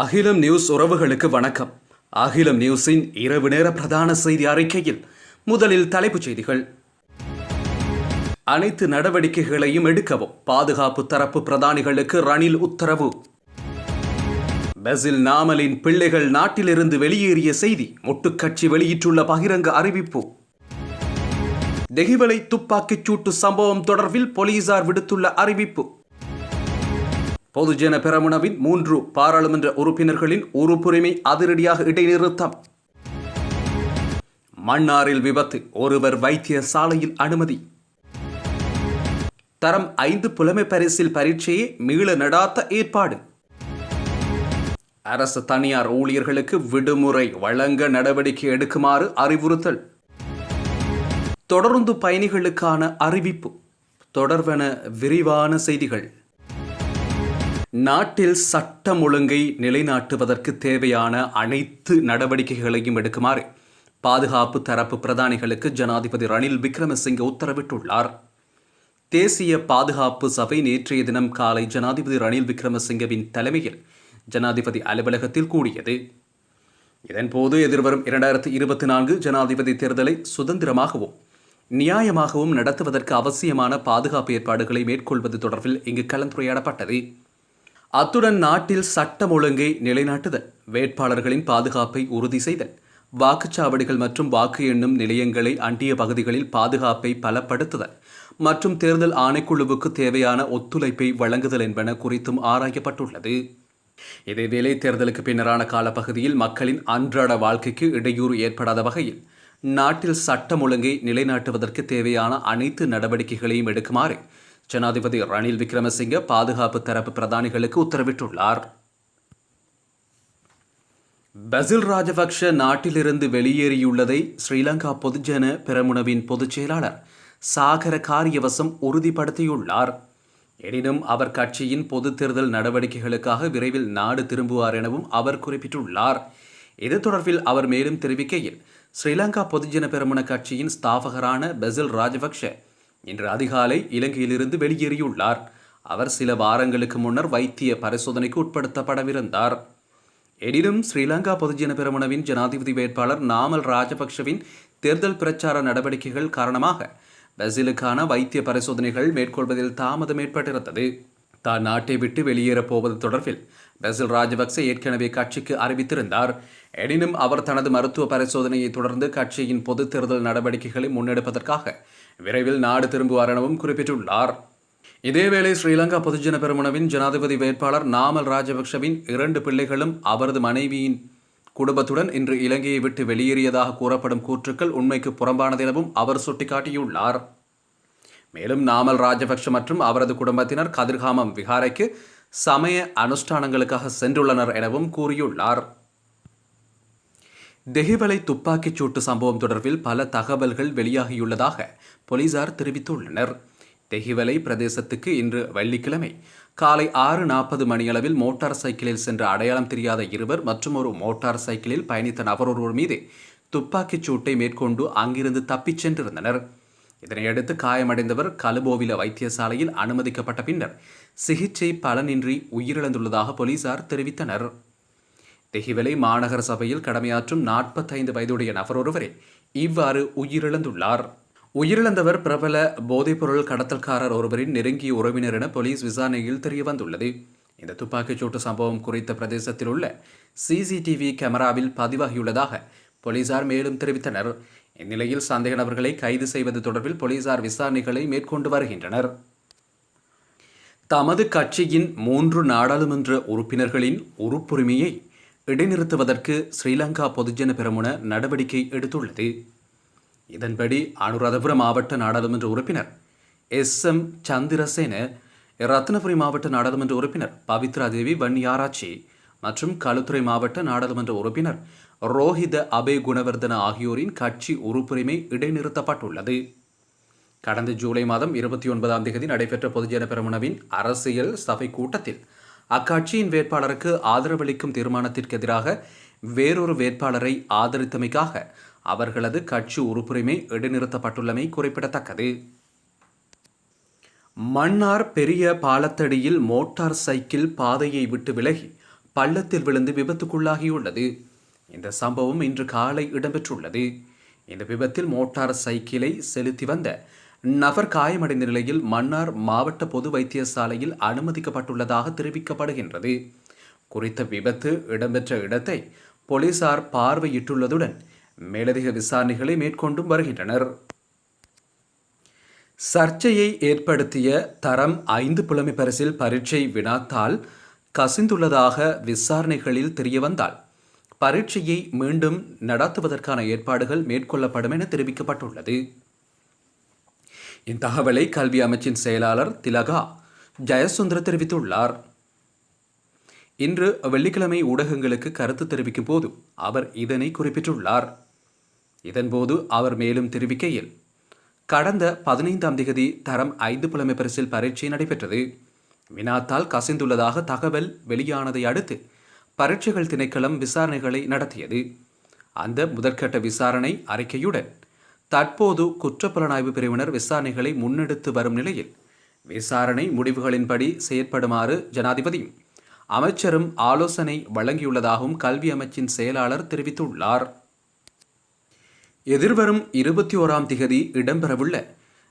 அகிலம் நியூஸ் உறவுகளுக்கு வணக்கம். அகிலம் நியூஸின் இரவு நேர பிரதான செய்தி அறிக்கையில் முதலில் தலைப்புச் செய்திகள். அனைத்து நடவடிக்கைகளையும் எடுக்கவும் பாதுகாப்பு தரப்பு பிரதானிகளுக்கு ரணில் உத்தரவு. பெசில் நாமலின் பிள்ளைகள் நாட்டிலிருந்து வெளியேறிய செய்தி முட்டுக்கட்சி வெளியிட்டுள்ள பகிரங்க அறிவிப்பு. தெஹிவலை துப்பாக்கிச் சூட்டு சம்பவம் தொடர்பில் போலீசார் விடுத்துள்ள அறிவிப்பு. பொதுஜன பெரமுனவின் மூன்று பாராளுமன்ற உறுப்பினர்களின் உறுப்புரிமை அதிரடியாக இடைநிறுத்தம். மன்னாரில் விபத்து ஒருவர் வைத்திய சாலையில் அனுமதி. தரம் ஐந்து புலமை பரிசில் பரீட்சையை மீள நடாத்த ஏற்பாடு. அரசு தனியார் ஊழியர்களுக்கு விடுமுறை வழங்க நடவடிக்கை எடுக்குமாறு அறிவுறுத்தல். தொடர்ந்து பயணிகளுக்கான அறிவிப்பு. தொடர்வன விரிவான செய்திகள். நாட்டில் சட்டம் ஒழுங்கை நிலைநாட்டுவதற்கு தேவையான அனைத்து நடவடிக்கைகளையும் எடுக்குமாறு பாதுகாப்பு தரப்பு பிரதானிகளுக்கு ஜனாதிபதி ரணில் விக்ரமசிங்க உத்தரவிட்டுள்ளார். தேசிய பாதுகாப்பு சபை நேற்றைய தினம் காலை ஜனாதிபதி ரணில் விக்ரமசிங்கவின் தலைமையில் ஜனாதிபதி அலுவலகத்தில் கூடியது. இதன்போது எதிர்வரும் இரண்டாயிரத்தி இருபத்தி நான்கு ஜனாதிபதி தேர்தலை சுதந்திரமாகவும் நியாயமாகவும் நடத்துவதற்கு அவசியமான பாதுகாப்பு ஏற்பாடுகளை மேற்கொள்வது தொடர்பில் இங்கு கலந்துரையாடப்பட்டது. அத்துடன் நாட்டில் சட்டம் ஒழுங்கை நிலைநாட்டுதல் வேட்பாளர்களின் பாதுகாப்பை உறுதி செய்தல் வாக்குச்சாவடிகள் மற்றும் வாக்கு எண்ணும் நிலையங்களை அண்டிய பகுதிகளில் பாதுகாப்பை பலப்படுத்துதல் மற்றும் தேர்தல் ஆணைக்குழுவுக்கு தேவையான ஒத்துழைப்பை வழங்குதல் என்பன குறித்தும் ஆராயப்பட்டுள்ளது. இதேவேளை தேர்தலுக்கு பின்னரான காலப்பகுதியில் மக்களின் அன்றாட வாழ்க்கைக்கு இடையூறு ஏற்படாத வகையில் நாட்டில் சட்டம் ஒழுங்கை நிலைநாட்டுவதற்கு தேவையான அனைத்து நடவடிக்கைகளையும் எடுக்குமாறு ஜனாதிபதி ரணில் விக்ரமசிங்க பாதுகாப்பு தரப்பு பிரதானிகளுக்கு உத்தரவிட்டுள்ளார். பசில் ராஜபக்ஷ நாட்டிலிருந்து வெளியேறியுள்ளதை ஸ்ரீலங்கா பொதுஜன பெரமுனவின் பொதுச் செயலாளர் சாகர காரியவசம் உறுதிப்படுத்தியுள்ளார். எனினும் அவர் கட்சியின் பொது தேர்தல் நடவடிக்கைகளுக்காக விரைவில் நாடு திரும்புவார் எனவும் அவர் குறிப்பிட்டுள்ளார். இது தொடர்பில் அவர் மேலும் தெரிவிக்கையில் ஸ்ரீலங்கா பொதுஜன பெரமுன கட்சியின் ஸ்தாபகரான பெசில் ராஜபக்ஷ இன்று அதிகாலை இலங்கையிலிருந்து வெளியேறியுள்ளார். அவர் சில வாரங்களுக்கு முன்னர் வைத்திய பரிசோதனைக்கு உட்படுத்தப்படவிருந்தார். எனினும் ஸ்ரீலங்கா பொதுஜன பெருமனவின் ஜனாதிபதி வேட்பாளர் நாமல் ராஜபக்ஷவின் தேர்தல் பிரச்சார நடவடிக்கைகள் காரணமாக பிரசிலுக்கான வைத்திய பரிசோதனைகள் மேற்கொள்வதில் தாமதம் ஏற்பட்டிருந்தது. தான் நாட்டை விட்டு வெளியேறப் போவது தொடர்பில் பெசில் ராஜபக்சே ஏற்கனவே கட்சிக்கு அறிவித்திருந்தார். எனினும் அவர் தனது மருத்துவ பரிசோதனையை தொடர்ந்து கட்சியின் பொது தேர்தல் நடவடிக்கைகளை முன்னெடுப்பதற்காக விரைவில் நாடு திரும்புவார் எனவும் குறிப்பிட்டுள்ளார். இதேவேளை ஸ்ரீலங்கா பொதுஜன பெருமனவின் ஜனாதிபதி வேட்பாளர் நாமல் ராஜபக்ஷவின் இரண்டு பிள்ளைகளும் அவரது மனைவியின் குடும்பத்துடன் இன்று இலங்கையை விட்டு வெளியேறியதாக கூறப்படும் கூற்றுக்கள் உண்மைக்கு புறம்பானது எனவும் அவர் சுட்டிக்காட்டியுள்ளார். மேலும் நாமல் ராஜபக்ஷ மற்றும் அவரது குடும்பத்தினர் கதிர்காமம் விகாரைக்கு சமய அனுஷ்டானங்களுக்காக சென்றுள்ளனர் எனவும் கூறியுள்ளார். தெஹிவலை துப்பாக்கிச் சூட்டு சம்பவம் தொடர்பில் பல தகவல்கள் வெளியாகியுள்ளதாக போலீசார் தெரிவித்துள்ளனர். தெஹிவலை பிரதேசத்துக்கு இன்று வெள்ளிக்கிழமை காலை ஆறு நாற்பது மணியளவில் மோட்டார் சைக்கிளில் சென்ற அடையாளம் தெரியாத இருவர் மற்றும் ஒரு மோட்டார் சைக்கிளில் பயணித்த நபர் ஒருவர் மீது துப்பாக்கிச் சூட்டை மேற்கொண்டு அங்கிருந்து தப்பிச் சென்றிருந்தனர். இதனையடுத்து காயமடைந்தவர் கலுபோவில வைத்தியசாலையில் அனுமதிக்கப்பட்ட பின்னர் சிகிச்சை பலனின்றி உயிரிழந்துள்ளதாக போலீசார் தெரிவித்தனர். தெஹிவலை மாநகர சபையில் கடமையாற்றும் நாற்பத்தைந்து வயதுடைய நபர் ஒருவரே இவ்வாறு உயிரிழந்துள்ளார். உயிரிழந்தவர் பிரபல போதைப்பொருள் கடத்தல்காரர் ஒருவரின் நெருங்கிய உறவினர் என போலீஸ் விசாரணையில் தெரியவந்துள்ளது. இந்த துப்பாக்கிச்சூட்டு சம்பவம் குறித்த பிரதேசத்தில் உள்ள சிசிடிவி கேமராவில் பதிவாகியுள்ளதாக போலீசார் மேலும் தெரிவித்தனர். இந்நிலையில் சந்தேக நபர்களை கைது செய்வது தொடர்பில் போலீசார் விசாரணைகளை மேற்கொண்டு வருகின்றனர். தமது கட்சியின் மூன்று நாடாளுமன்ற உறுப்பினர்களின் உறுப்புரிமையை இடைநிறுத்துவதற்கு ஸ்ரீலங்கா பொதுஜன பெருமுன நடவடிக்கை எடுத்துள்ளது. இதன்படி அனுராதபுரம் மாவட்ட நாடாளுமன்ற உறுப்பினர் எஸ். எம். சந்திரசேன ரத்னபுரி மாவட்ட நாடாளுமன்ற உறுப்பினர் பவித்ரா தேவி வன்னியாராட்சி மற்றும் களுத்துறை மாவட்ட நாடாளுமன்ற உறுப்பினர் ரோஹித அபே குணவர்தன ஆகியோரின் கட்சி உறுப்புரிமை இடைநிறுத்தப்பட்டுள்ளது. கடந்த ஜூலை மாதம் இருபத்தி ஒன்பதாம் தேதி நடைபெற்ற பொதுஜன பெருமுனவின் அரசியல் சபை கூட்டத்தில் அக்கட்சியின் வேட்பாளருக்கு ஆதரவளிக்கும் தீர்மானத்திற்கு எதிராக வேறொரு வேட்பாளரை ஆதரித்தமைக்காக அவர்களது கட்சி உறுப்புரிமை இடைநிறுத்தப்பட்டுள்ளமை குறிப்பிடத்தக்கது. மன்னார் பெரிய பாலத்தடியில் மோட்டார் சைக்கிள் பாதையை விட்டு விலகி பள்ளத்தில் விழுந்து விபத்துக்குள்ளாகியுள்ளது. இந்த சம்பவம் இன்று காலை இடம்பெற்றுள்ளது. இந்த விபத்தில் மோட்டார் சைக்கிளை செலுத்தி வந்த நபர் காயமடைந்த நிலையில் மன்னார் மாவட்ட பொது வைத்தியசாலையில் அனுமதிக்கப்பட்டுள்ளதாக தெரிவிக்கப்படுகின்றது. குறித்த விபத்து இடம்பெற்ற இடத்தை போலீசார் பார்வையிட்டுள்ளதுடன் மேலதிக விசாரணைகளை மேற்கொண்டும் வருகின்றனர். சர்ச்சையை ஏற்படுத்திய தரம் ஐந்து புலமை பரிசில் பரீட்சை வினாத்தால் கசிந்துள்ளதாக விசாரணைகளில் தெரியவந்தால் பரீட்சையை மீண்டும் நடத்துவதற்கான ஏற்பாடுகள் மேற்கொள்ளப்படும் என தெரிவிக்கப்பட்டுள்ளது. இத்தகவலை கல்வி அமைச்சின் செயலாளர் திலகா ஜெயசுந்தர தெரிவித்துள்ளார். இன்று வெள்ளிக்கிழமை ஊடகங்களுக்கு கருத்து தெரிவிக்கும் போது அவர் இதனை குறிப்பிட்டுள்ளார். இதன்போது அவர் மேலும் தெரிவிக்கையில் கடந்த பதினைந்தாம் திகதி தரம் ஐந்து புலமை பரிசில் பரீட்சை நடைபெற்றது. வினாத்தால் கசிந்துள்ளதாக தகவல் வெளியானதை அடுத்து பரீட்சைகள் திணைக்களம் விசாரணைகளை நடத்தியது. அந்த முதற்கட்ட விசாரணை அறிக்கையுடன் தற்போது குற்றப்புலனாய்வு பிரிவினர் விசாரணைகளை முன்னெடுத்து வரும் நிலையில் விசாரணை முடிவுகளின்படி செயற்படுமாறு ஜனாதிபதியும் அமைச்சரும் ஆலோசனை வழங்கியுள்ளதாகவும் கல்வி அமைச்சின் செயலாளர் தெரிவித்துள்ளார். எதிர்வரும் இருபத்தி ஓராம் திகதி இடம்பெறவுள்ள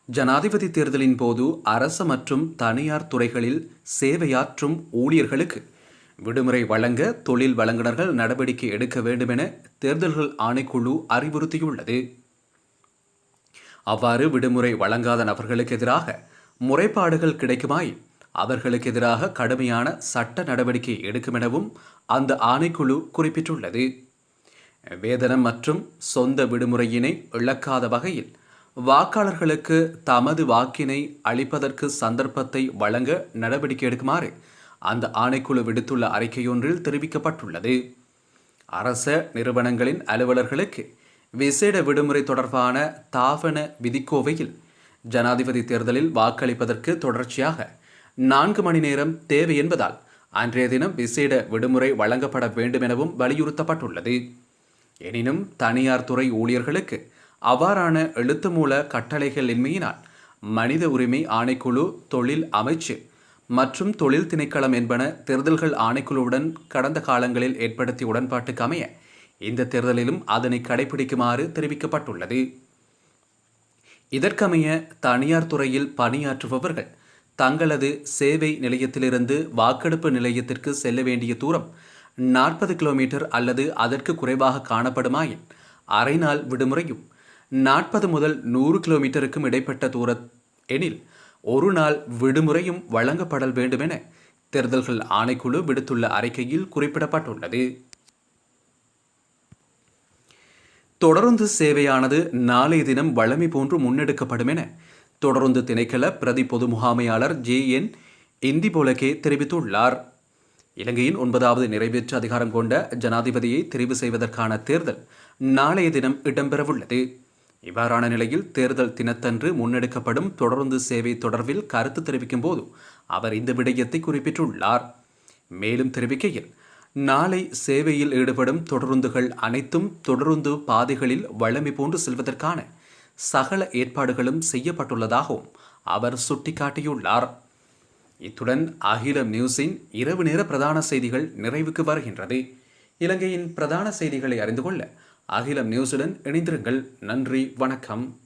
ஜனாதிபதி தேர்தலின் போது அரசு மற்றும் தனியார் துறைகளில் சேவையாற்றும் ஊழியர்களுக்கு விடுமுறை வழங்க தொழில் வழங்குநர்கள் நடவடிக்கை எடுக்க வேண்டும் என தேர்தல்கள் ஆணைக்குழு அறிவுறுத்தியுள்ளது. அவ்வாறு விடுமுறை வழங்காத நபர்களுக்கு எதிராக முறைப்பாடுகள் கிடைக்குமாயின் அவர்களுக்கு எதிராக கடுமையான சட்ட நடவடிக்கை எடுக்கும் எனவும் அந்த ஆணைக்குழு குறிப்பிட்டுள்ளது. வேதனம் மற்றும் சொந்த விடுமுறையினை இழக்காத வகையில் வாக்காளர்களுக்கு தமது வாக்கினை அளிப்பதற்கு சந்தர்ப்பத்தை வழங்க நடவடிக்கை எடுக்குமாறு அந்த ஆணைக்குழு விடுத்துள்ள அறிக்கையொன்றில் தெரிவிக்கப்பட்டுள்ளது. அரச நிறுவனங்களின் அலுவலர்களுக்கு விசேட விடுமுறை தொடர்பான தாவன விதிக்கோவையில் ஜனாதிபதி தேர்தலில் வாக்களிப்பதற்கு தொடர்ச்சியாக நான்கு மணி நேரம் தேவை என்பதால் அன்றைய தினம் விசேட விடுமுறை வழங்கப்பட வேண்டும் எனவும் வலியுறுத்தப்பட்டுள்ளது. எனினும் தனியார் துறை ஊழியர்களுக்கு அவ்வாறான எழுத்து மூல கட்டளைகள் இன்மையினால் மனித உரிமை ஆணைக்குழு தொழில் அமைச்சு மற்றும் தொழில் திணைக்களம் என்பன தேர்தல்கள் ஆணைக்குழுவுடன் கடந்த காலங்களில் ஏற்படுத்திய உடன்பாட்டுக்கு அமைய இந்த தேர்தலிலும் அதனை கடைபிடிக்குமாறு தெரிவிக்கப்பட்டுள்ளது. இதற்கமைய தனியார் துறையில் பணியாற்றுபவர்கள் தங்களது சேவை நிலையத்திலிருந்து வாக்கெடுப்பு நிலையத்திற்கு செல்ல வேண்டிய தூரம் நாற்பது கிலோமீட்டர் அல்லது அதற்கு குறைவாக காணப்படுமாயின் அரை நாள் விடுமுறையும் நாற்பது முதல் நூறு கிலோமீட்டருக்கும் இடைப்பட்ட தூர எனில் ஒரு நாள் விடுமுறையும் வழங்கப்படல் வேண்டுமென தேர்தல்கள் ஆணைக்குழு விடுத்துள்ள அறிக்கையில் குறிப்பிடப்பட்டுள்ளது. தொடர்ந்து சேவையானது நாளைய தினம் வழமை போன்று முன்னெடுக்கப்படும் என தொடர்ந்து திணைக்கள பிரதி பொது முகாமையாளர் ஜே என் இந்தி போலகே தெரிவித்துள்ளார். இலங்கையின் ஒன்பதாவது நிறைவேற்று அதிகாரம் கொண்ட ஜனாதிபதியை தெரிவு செய்வதற்கான தேர்தல் நாளைய தினம் இடம்பெறவுள்ளது. இவ்வாறான நிலையில் தேர்தல் தினத்தன்று முன்னெடுக்கப்படும் தொடர்ந்து சேவை தொடர்பில் கருத்து தெரிவிக்கும் போது அவர் இந்த விடயத்தை குறிப்பிட்டுள்ளார். மேலும் தெரிவிக்கையில் நாளை சேவையில் ஈடுபடும் தொடருந்துகள் அனைத்தும் தொடருந்து பாதைகளில் வழமை போன்று செல்வதற்கான சகல ஏற்பாடுகளும் செய்யப்பட்டுள்ளதாகவும் அவர் சுட்டிக்காட்டியுள்ளார். இத்துடன் அகிலம் நியூஸின் இரவு நேர பிரதான செய்திகள் நிறைவுக்கு வருகின்றது. இலங்கையின் பிரதான செய்திகளை அறிந்து கொள்ள அகிலம் நியூஸுடன் இணைந்திருங்கள். நன்றி வணக்கம்.